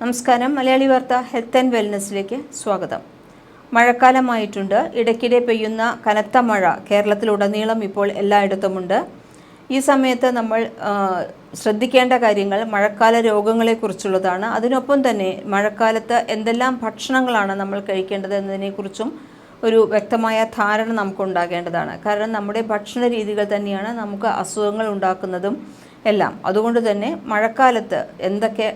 നമസ്കാരം. മലയാളി വാർത്ത health and വെൽനസ്സിലേക്ക് സ്വാഗതം. മഴക്കാലമായിട്ടുണ്ട്. ഇടയ്ക്കിടെ പെയ്യുന്ന കനത്ത മഴ കേരളത്തിലുടനീളം ഇപ്പോൾ എല്ലായിടത്തുമുണ്ട്. ഈ സമയത്ത് നമ്മൾ ശ്രദ്ധിക്കേണ്ട കാര്യങ്ങൾ മഴക്കാല രോഗങ്ങളെക്കുറിച്ചുള്ളതാണ്. അതിനൊപ്പം തന്നെ മഴക്കാലത്ത് എന്തെല്ലാം ഭക്ഷണങ്ങളാണ് നമ്മൾ കഴിക്കേണ്ടത് എന്നതിനെക്കുറിച്ചും ഒരു വ്യക്തമായ ധാരണ നമുക്കുണ്ടാകേണ്ടതാണ്. കാരണം നമ്മുടെ ഭക്ഷണ രീതികൾ തന്നെയാണ് നമുക്ക് അസുഖങ്ങൾ ഉണ്ടാക്കുന്നതും എല്ലാം. അതുകൊണ്ട് തന്നെ മഴക്കാലത്ത് എന്തൊക്കെ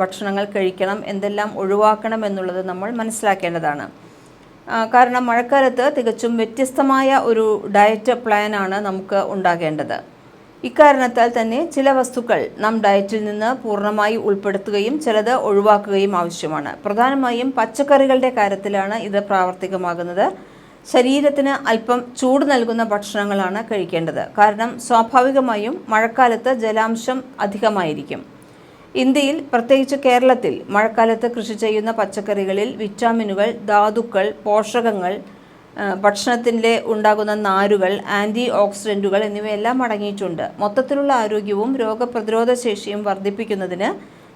ഭക്ഷണങ്ങൾ കഴിക്കണം എന്തെല്ലാം ഒഴിവാക്കണം എന്നുള്ളത് നമ്മൾ മനസ്സിലാക്കേണ്ടതാണ്. കാരണം മഴക്കാലത്ത് തികച്ചും വ്യത്യസ്തമായ ഒരു ഡയറ്റ് പ്ലാനാണ് നമുക്ക് ഉണ്ടാകേണ്ടത്. ഇക്കാരണത്താൽ തന്നെ ചില വസ്തുക്കൾ നാം ഡയറ്റിൽ നിന്ന് പൂർണമായി ഉൾപ്പെടുത്തുകയും ചിലത് ഒഴിവാക്കുകയും ആവശ്യമാണ്. പ്രധാനമായും പച്ചക്കറികളുടെ കാര്യത്തിലാണ് ഇത് പ്രാവർത്തികമാകുന്നത്. ശരീരത്തിന് അല്പം ചൂട് നൽകുന്ന ഭക്ഷണങ്ങളാണ് കഴിക്കേണ്ടത്. കാരണം സ്വാഭാവികമായും മഴക്കാലത്ത് ജലാംശം അധികമായിരിക്കും. ഇന്ത്യയിൽ പ്രത്യേകിച്ച് കേരളത്തിൽ മഴക്കാലത്ത് കൃഷി ചെയ്യുന്ന പച്ചക്കറികളിൽ വിറ്റാമിനുകൾ ധാതുക്കൾ പോഷകങ്ങൾ ഭക്ഷണത്തിന്റെ ഉണ്ടാകുന്ന നാരുകൾ ആന്റി ഓക്സിഡന്റുകൾ എന്നിവയെല്ലാം അടങ്ങിയിട്ടുണ്ട്. മൊത്തത്തിലുള്ള ആരോഗ്യവും രോഗപ്രതിരോധ ശേഷിയും വർദ്ധിപ്പിക്കുന്നതിന്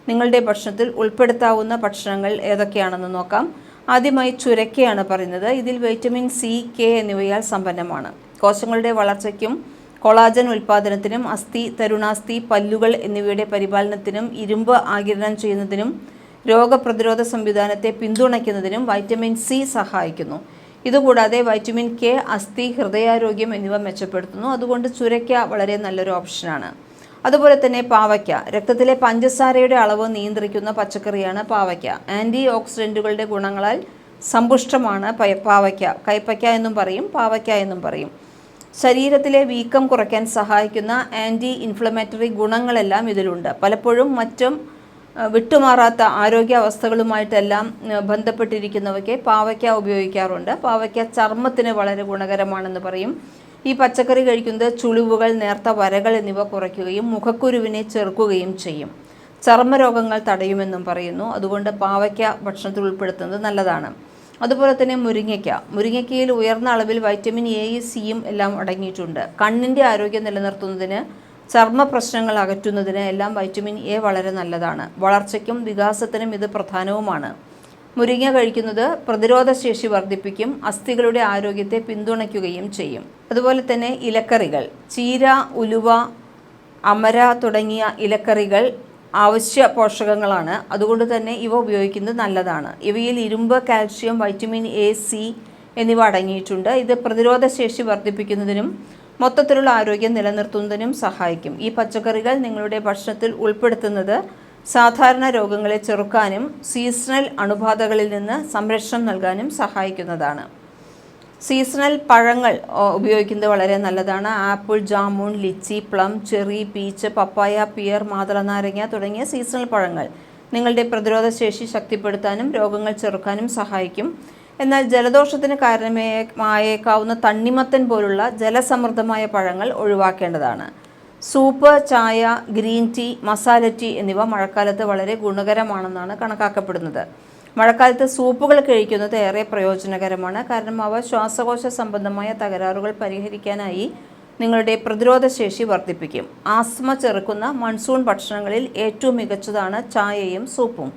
നിങ്ങളുടെ ഭക്ഷണത്തിൽ ഉൾപ്പെടുത്താവുന്ന ഭക്ഷണങ്ങൾ ഏതൊക്കെയാണെന്ന് നോക്കാം. ആദ്യമായി ചുരക്കയാണ് പറയുന്നത്. ഇതിൽ വൈറ്റമിൻ സി കെ എന്നിവയാൽ സമ്പന്നമാണ്. കോശങ്ങളുടെ വളർച്ചയ്ക്കും കൊളാജൻ ഉൽപ്പാദനത്തിനും അസ്ഥി തരുണാസ്ഥി പല്ലുകൾ എന്നിവയുടെ പരിപാലനത്തിനും ഇരുമ്പ് ആഗിരണം ചെയ്യുന്നതിനും രോഗപ്രതിരോധ സംവിധാനത്തെ പിന്തുണയ്ക്കുന്നതിനും വൈറ്റമിൻ സി സഹായിക്കുന്നു. ഇതുകൂടാതെ വൈറ്റമിൻ കെ അസ്ഥി ഹൃദയാരോഗ്യം എന്നിവ മെച്ചപ്പെടുത്തുന്നു. അതുകൊണ്ട് ചുരയ്ക്ക വളരെ നല്ലൊരു ഓപ്ഷനാണ് അതുപോലെ തന്നെ പാവയ്ക്ക. രക്തത്തിലെ പഞ്ചസാരയുടെ അളവ് നിയന്ത്രിക്കുന്ന പച്ചക്കറിയാണ് പാവയ്ക്ക. ആന്റി ഓക്സിഡന്റുകളുടെ ഗുണങ്ങളാൽ സമ്പുഷ്ടമാണ് പാവയ്ക്ക. കൈപ്പയ്ക്ക എന്നും പറയും പാവയ്ക്ക എന്നും പറയും. ശരീരത്തിലെ വീക്കം കുറയ്ക്കാൻ സഹായിക്കുന്ന ആന്റി ഇൻഫ്ലമേറ്ററി ഗുണങ്ങളെല്ലാം ഇതിലുണ്ട്. പലപ്പോഴും മറ്റും വിട്ടുമാറാത്ത ആരോഗ്യാവസ്ഥകളുമായിട്ടെല്ലാം ബന്ധപ്പെട്ടിരിക്കുന്നവയ്ക്ക് പാവയ്ക്ക ഉപയോഗിക്കാറുണ്ട്. പാവയ്ക്ക ചർമ്മത്തിന് വളരെ ഗുണകരമാണെന്ന് പറയും. ഈ പച്ചക്കറി കഴിക്കുന്നത് ചുളിവുകൾ നേർത്ത വരകൾ എന്നിവ കുറയ്ക്കുകയും മുഖക്കുരുവിനെ ചെറുക്കുകയും ചെയ്യും. ചർമ്മരോഗങ്ങൾ തടയുമെന്നും പറയുന്നു. അതുകൊണ്ട് പാവയ്ക്ക ഭക്ഷണത്തിൽ ഉൾപ്പെടുത്തുന്നത് നല്ലതാണ്. അതുപോലെ തന്നെ മുരിങ്ങയ്ക്ക. മുരിങ്ങയ്ക്കയിൽ ഉയർന്ന അളവിൽ വൈറ്റമിൻ എ സിയും എല്ലാം അടങ്ങിയിട്ടുണ്ട്. കണ്ണിന്റെ ആരോഗ്യം നിലനിർത്തുന്നതിന് ചർമ്മ പ്രശ്നങ്ങൾ അകറ്റുന്നതിന് എല്ലാം വൈറ്റമിൻ എ വളരെ നല്ലതാണ്. വളർച്ചയ്ക്കും വികാസത്തിനും ഇത് പ്രധാനവുമാണ്. മുരിങ്ങ കഴിക്കുന്നത് പ്രതിരോധശേഷി വർദ്ധിപ്പിക്കും അസ്ഥികളുടെ ആരോഗ്യത്തെ പിന്തുണയ്ക്കുകയും ചെയ്യും. അതുപോലെ തന്നെ ഇലക്കറികൾ ചീര ഉലുവ അമര തുടങ്ങിയ ഇലക്കറികൾ ആവശ്യ പോഷകങ്ങളാണ്. അതുകൊണ്ട് തന്നെ ഇവ ഉപയോഗിക്കുന്നത് നല്ലതാണ്. ഇവയിൽ ഇരുമ്പ് കാൽഷ്യം വൈറ്റമിൻ എ സി എന്നിവ അടങ്ങിയിട്ടുണ്ട്. ഇത് പ്രതിരോധശേഷി വർദ്ധിപ്പിക്കുന്നതിനും മൊത്തത്തിലുള്ള ആരോഗ്യം നിലനിർത്തുന്നതിനും സഹായിക്കും. ഈ പച്ചക്കറികൾ നിങ്ങളുടെ ഭക്ഷണത്തിൽ ഉൾപ്പെടുത്തുന്നത് സാധാരണ രോഗങ്ങളെ ചെറുക്കാനും സീസണൽ അണുബാധകളിൽ നിന്ന് സംരക്ഷണം നൽകാനും സഹായിക്കുന്നതാണ്. സീസണൽ പഴങ്ങൾ ഉപയോഗിക്കുന്നത് വളരെ നല്ലതാണ്. Apple jamun lychee plum cherry peach papaya pear മാതളനാരങ്ങ തുടങ്ങിയ സീസണൽ പഴങ്ങൾ നിങ്ങളുടെ പ്രതിരോധ ശേഷി ശക്തിപ്പെടുത്താനും രോഗങ്ങൾ ചെറുക്കാനും സഹായിക്കും. എന്നാൽ ജലദോഷത്തിന് കാരണമായേക്കാവുന്ന തണ്ണിമത്തൻ പോലുള്ള ജലസമൃദ്ധമായ പഴങ്ങൾ ഒഴിവാക്കേണ്ടതാണ്. സൂപ്പ് ചായ ഗ്രീൻ ടീ മസാല ടീ എന്നിവ മഴക്കാലത്ത് വളരെ ഗുണകരമാണെന്നാണ് കണക്കാക്കപ്പെടുന്നത്. മഴക്കാലത്ത് സൂപ്പുകൾ കഴിക്കുന്നത് ഏറെ പ്രയോജനകരമാണ്. കാരണം അവ ശ്വാസകോശ സംബന്ധമായ തകരാറുകൾ പരിഹരിക്കാനായി നിങ്ങളുടെ പ്രതിരോധശേഷി വർദ്ധിപ്പിക്കും. ആസ്മ ചെറുക്കുന്ന മൺസൂൺ ഭക്ഷണങ്ങളിൽ ഏറ്റവും മികച്ചതാണ് ചായയും സൂപ്പും.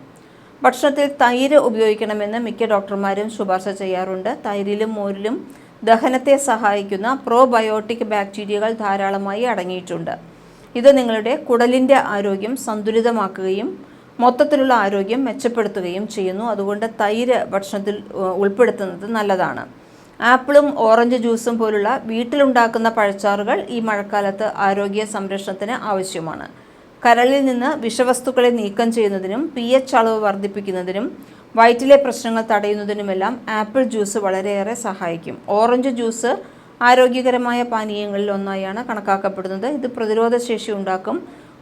ഭക്ഷണത്തിൽ തൈര് ഉപയോഗിക്കണമെന്ന് മിക്ക ഡോക്ടർമാരും ശുപാർശ ചെയ്യാറുണ്ട്. തൈരിലും മോരിലും ദഹനത്തെ സഹായിക്കുന്ന പ്രോബയോട്ടിക് ബാക്ടീരിയകൾ ധാരാളമായി അടങ്ങിയിട്ടുണ്ട്. ഇത് നിങ്ങളുടെ കുടലിന്റെ ആരോഗ്യം സന്തുലിതമാക്കുകയും മൊത്തത്തിലുള്ള ആരോഗ്യം മെച്ചപ്പെടുത്തുകയും ചെയ്യുന്നു. അതുകൊണ്ട് തൈര് ഭക്ഷണത്തിൽ ഉൾപ്പെടുത്തുന്നത് നല്ലതാണ്. ആപ്പിളും ഓറഞ്ച് ജ്യൂസും പോലുള്ള വീട്ടിലുണ്ടാക്കുന്ന പഴച്ചാറുകൾ ഈ മഴക്കാലത്ത് ആരോഗ്യ സംരക്ഷണത്തിന് ആവശ്യമാണ്. കരളിൽ നിന്ന് വിഷവസ്തുക്കളെ നീക്കം ചെയ്യുന്നതിനും പി എച്ച് അളവ് വർദ്ധിപ്പിക്കുന്നതിനും വയറ്റിലെ പ്രശ്നങ്ങൾ തടയുന്നതിനുമെല്ലാം ആപ്പിൾ ജ്യൂസ് വളരെയേറെ സഹായിക്കും. ഓറഞ്ച് ജ്യൂസ് ആരോഗ്യകരമായ പാനീയങ്ങളിൽ ഒന്നായാണ് കണക്കാക്കപ്പെടുന്നത്. ഇത് പ്രതിരോധശേഷി ഉണ്ടാക്കും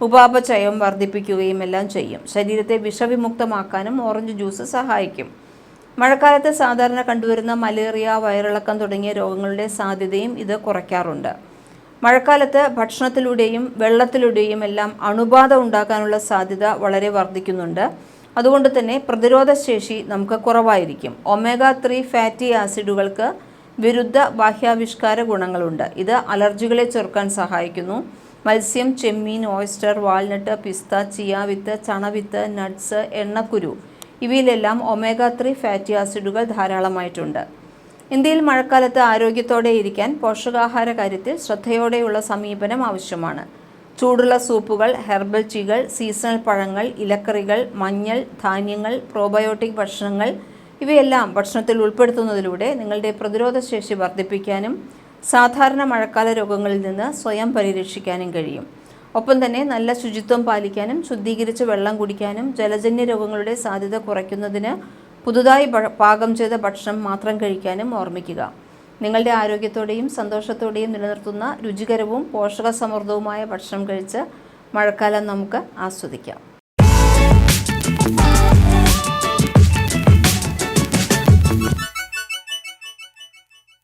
ഉപാപചയം വർദ്ധിപ്പിക്കുകയും എല്ലാം ചെയ്യും. ശരീരത്തെ വിഷവിമുക്തമാക്കാനും ഓറഞ്ച് ജ്യൂസ് സഹായിക്കും. മഴക്കാലത്ത് സാധാരണ കണ്ടുവരുന്ന മലേറിയ വയറിളക്കം തുടങ്ങിയ രോഗങ്ങളുടെ സാധ്യതയും ഇത് കുറയ്ക്കാറുണ്ട്. മഴക്കാലത്ത് ഭക്ഷണത്തിലൂടെയും വെള്ളത്തിലൂടെയും എല്ലാം അണുബാധ ഉണ്ടാക്കാനുള്ള സാധ്യത വളരെ വർദ്ധിക്കുന്നുണ്ട്. അതുകൊണ്ട് തന്നെ പ്രതിരോധശേഷി നമുക്ക് കുറവായിരിക്കും. ഒമേഗ ത്രീ ഫാറ്റി ആസിഡുകൾക്ക് വിരുദ്ധ ബാഹ്യാവിഷ്കാര ഗുണങ്ങളുണ്ട്. ഇത് അലർജികളെ ചെറുക്കാൻ സഹായിക്കുന്നു. മത്സ്യം ചെമ്മീൻ ഓയിസ്റ്റർ വാൾനട്ട് പിസ്ത ചിയാവിത്ത് ചണവിത്ത് നട്ട്സ് എണ്ണക്കുരു ഇവയിലെല്ലാം ഒമേഗ ത്രീ ഫാറ്റി ആസിഡുകൾ ധാരാളമായിട്ടുണ്ട്. ഇന്ത്യയിൽ മഴക്കാലത്ത് ആരോഗ്യത്തോടെ ഇരിക്കാൻ പോഷകാഹാര കാര്യത്തിൽ ശ്രദ്ധയോടെയുള്ള സമീപനം ആവശ്യമാണ്. ചൂടുള്ള സൂപ്പുകൾ ഹെർബൽ ടീകൾ സീസണൽ പഴങ്ങൾ ഇലക്കറികൾ മഞ്ഞൾ ധാന്യങ്ങൾ പ്രോബയോട്ടിക് ഭക്ഷണങ്ങൾ ഇവയെല്ലാം ഭക്ഷണത്തിൽ ഉൾപ്പെടുത്തുന്നതിലൂടെ നിങ്ങളുടെ പ്രതിരോധശേഷി വർദ്ധിപ്പിക്കാനും സാധാരണ മഴക്കാല രോഗങ്ങളിൽ നിന്ന് സ്വയം പരിരക്ഷിക്കാനും കഴിയും. ഒപ്പം തന്നെ നല്ല ശുചിത്വം പാലിക്കാനും ശുദ്ധീകരിച്ച വെള്ളം കുടിക്കാനും ജലജന്യ രോഗങ്ങളുടെ സാധ്യത കുറയ്ക്കുന്നതിന് പുതുതായി പാകം ചെയ്ത ഭക്ഷണം മാത്രം കഴിക്കാനും ഓർമ്മിക്കുക. നിങ്ങളുടെ ആരോഗ്യത്തോടെയും സന്തോഷത്തോടെയും നിലനിർത്തുന്ന രുചികരവും പോഷകസമൃദ്ധവുമായ ഭക്ഷണം കഴിച്ച് മഴക്കാലം നമുക്ക് ആസ്വദിക്കാം.